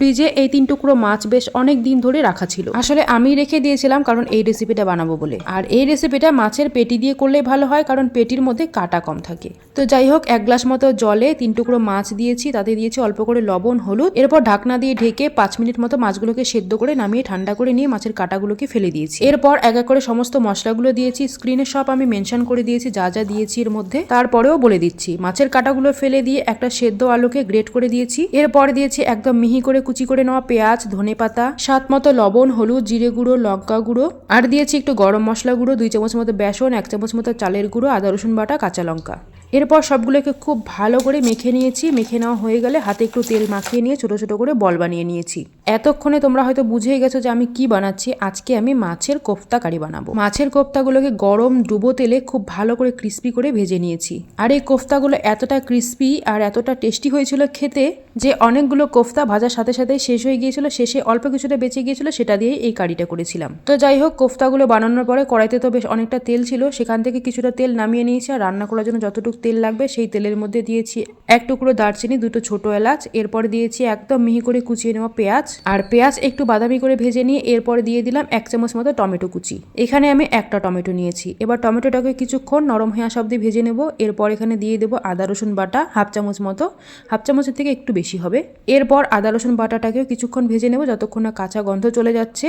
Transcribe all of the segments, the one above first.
ফ্রিজে এই তিন টুকরো মাছ বেশ অনেক দিন ধরে রাখা ছিল। আসলে আমি রেখে দিয়েছিলাম কারণ এই রেসিপিটা বানাবো বলে। আর এই রেসিপিটা মাছের পেটি দিয়ে করলে ভালো হয় কারণ পেটির মধ্যে কাটা কম থাকে। তো যাই হোক, এক গ্লাস মতো জলে তিন টুকরো মাছ দিয়েছি, তাতে দিয়েছি অল্প করে লবণ, হলুদ। এরপর ঢাকনা দিয়ে ঢেকে পাঁচ মিনিট মতো মাছগুলোকে সেদ্ধ করে নামিয়ে ঠান্ডা করে নিয়ে মাছের কাটাগুলোকে ফেলে দিয়েছি। এরপর এক এক করে সমস্ত মশলাগুলো দিয়েছি, স্ক্রিনে সব আমি মেনশন করে দিয়েছি যা যা দিয়েছি এর মধ্যে। তারপরেও বলে দিচ্ছি, মাছের কাটাগুলো ফেলে দিয়ে একটা সেদ্ধ আলুকে গ্রেট করে দিয়েছি। এরপর দিয়েছি একদম মিহি করে কুচি করে নেওয়া পেঁয়াজ, ধনে পাতা, স্বাদ মতো লবণ, হলুদ, জিরে গুঁড়ো, লঙ্কা গুঁড়ো। আর দিয়েছি একটু গরম মশলা গুঁড়ো, দুই চামচ মতো বেসন, এক চামচ মতো চালের গুঁড়ো, আদা রসুন বাটা, কাঁচা লঙ্কা। এরপর সবগুলোকে খুব ভালো করে মেখে নিয়েছি। মেখে নেওয়া হয়ে গেলে হাতে একটু তেল মাখিয়ে নিয়ে ছোটো ছোটো করে বল বানিয়ে নিয়েছি। এতক্ষণে তোমরা হয়তো বুঝেই গেছো যে আমি কি বানাচ্ছি। আজকে আমি মাছের কোফতা কারি বানাবো। মাছের কোফতাগুলোকে গরম ডুবো তেলে খুব ভালো করে ক্রিস্পি করে ভেজে নিয়েছি। আর এই কোফতাগুলো এতটা ক্রিস্পি আর এতটা টেস্টি হয়েছিল খেতে যে অনেকগুলো কোফতা ভাজার সাথে সাথে শেষ হয়ে গিয়েছিল, শেষে অল্প কিছুটা বেঁচে গিয়েছিল, সেটা দিয়ে এই কারিটা করেছিলাম। তো যাই হোক, কোফতাগুলো বানানোর পরে কড়াইতে তো বেশ অনেকটা তেল ছিল, সেখান থেকে কিছুটা তেল নামিয়ে নিয়েছি আর রান্না করার জন্য যতটুকু তেল লাগবে, সেই তেলের মধ্যে দিয়েছি এক টুকরো দারচিনি, দুটো ছোট এলাচ, এরপর দিয়েছি একদম মিহি করে কুচিয়ে নেওয়া পেঁয়াজ, আর পেঁয়াজ একটু বাদামি করে ভেজে নিয়ে এরপর দিয়ে দিলাম এক চামচ মতো টমেটো কুচি। এখানে আমি একটা টমেটো নিয়েছি। এবার টমেটোটাকে কিছুক্ষণ নরম হয়ে আসা ভেজে নেব। এরপর এখানে দিয়ে দেবো আদা, রসুন বাটা হাফ চামচ মতো। হাফ চামচের থেকে একটু বেশি হবে। এরপর আদা, রসুন বাটাটাকেও কিছুক্ষণ ভেজে নেব যতক্ষণ না কাঁচা গন্ধ চলে যাচ্ছে।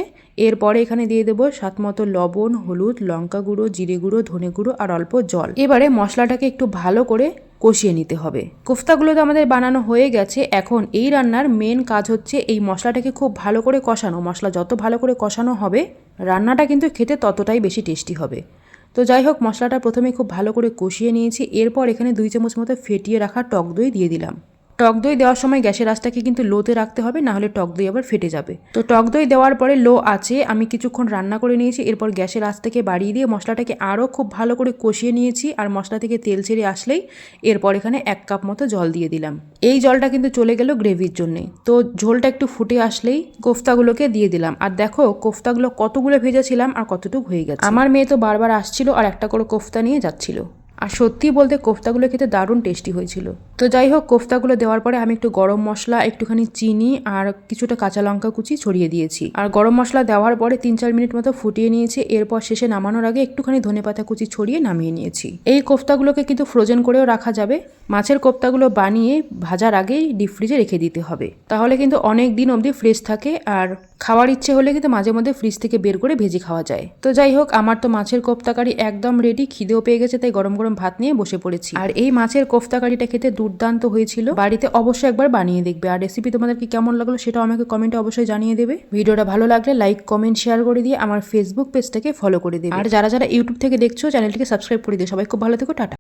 এরপরে এখানে দিয়ে দেবো স্বাদ মতো লবণ, হলুদ, লঙ্কা গুঁড়ো, জিরে গুঁড়ো, ধনে গুঁড়ো, আর অল্প জল। এবারে মশলাটাকে একটু ভালো করে কষিয়ে নিতে হবে। কোফতাগুলো তো আমাদের বানানো হয়ে গেছে। এখন এই রান্নার মেন কাজ হচ্ছে এই মশলাটাকে খুব ভালো করে কষানো। মশলা যত ভালো করে কষানো হবে, রান্নাটা কিন্তু খেতে ততটাই বেশি টেস্টি হবে। তো যাই হোক, মশলাটা প্রথমে খুব ভালো করে কষিয়ে নিয়েছি। এরপর এখানে দুই চামচ মতো ফেটিয়ে রাখা টক দই দিয়ে দিলাম। টক দই দেওয়ার সময় গ্যাসের আঁচটাকে কিন্তু লোতে রাখতে হবে, নাহলে টক দই আবার ফেটে যাবে। তো টক দই দেওয়ার পরে লো আছে আমি কিছুক্ষণ রান্না করে নিয়েছি, এরপর গ্যাসের আঁচটাকে বাড়িয়ে দিয়ে মশলাটাকে আরও খুব ভালো করে কষিয়ে নিয়েছি আর মশলা থেকে তেল ছেড়ে আসলেই এরপর এখানে এক কাপ মতো জল দিয়ে দিলাম। এই জলটা কিন্তু চলে গেল গ্রেভির জন্যে। তো ঝোলটা একটু ফুটে আসলেই কোফতাগুলোকে দিয়ে দিলাম। আর দেখো কোফতাগুলো কতগুলো ভেজেছিলাম আর কতটুকু হয়ে গেছে। আমার মেয়ে তো বারবার আসছিল আর একটা করে কোফতা নিয়ে যাচ্ছিল। আর সত্যি বলতে কোফতাগুলো খেতে দারুণ টেস্টি হয়েছিল। তো যাই হোক, কোফতাগুলো দেওয়ার পরে আমি একটু গরম মশলা, একটুখানি চিনি আর কিছুটা কাঁচা লঙ্কা কুচি ছড়িয়ে দিয়েছি। আর গরম মশলা দেওয়ার পরে তিন চার মিনিট মতো ফুটিয়ে নিয়েছি। এরপর শেষে নামানোর আগে একটুখানি ধনেপাতা কুচি ছড়িয়ে নামিয়ে নিয়েছি। এই কোফতাগুলোকে কিন্তু ফ্রোজেন করেও রাখা যাবে। মাছের কোফতাগুলো বানিয়ে ভাজার আগেই ডিপ ফ্রিজে রেখে দিতে হবে। তাহলে কিন্তু অনেক দিন অবধি ফ্রেশ থাকে আর খাওয়ার ইচ্ছে হলে কিন্তু মাঝে মধ্যে ফ্রিজ থেকে বের করে ভেজে খাওয়া যায়। তো যাই হোক, আমার তো মাছের কোফতাকারি একদম রেডি খিদেও পেয়ে গেছে, তাই গরম গরম ভাত নিয়ে বসে পড়েছি। আর এই মাছের কোফতাকারিটা খেতে দুর্দান্ত হয়েছিল। বাড়িতে অবশ্যই একবার বানিয়ে দেখবে। আর রেসিপি তোমাদেরকে কেমন লাগল সেটাও আমাকে কমেন্টে অবশ্যই জানিয়ে দেবে। ভিডিওটা ভালো লাগলে লাইক কমেন্ট শেয়ার করে দিয়ে আমার ফেসবুক পেজটাকে ফলো করে দেবে। আর যারা যারা ইউটিউব থেকে দেখছ চ্যানেলটিকে সাবস্ক্রাইব করে দিয়ে সবাই খুব ভালো থেকো, টাটা।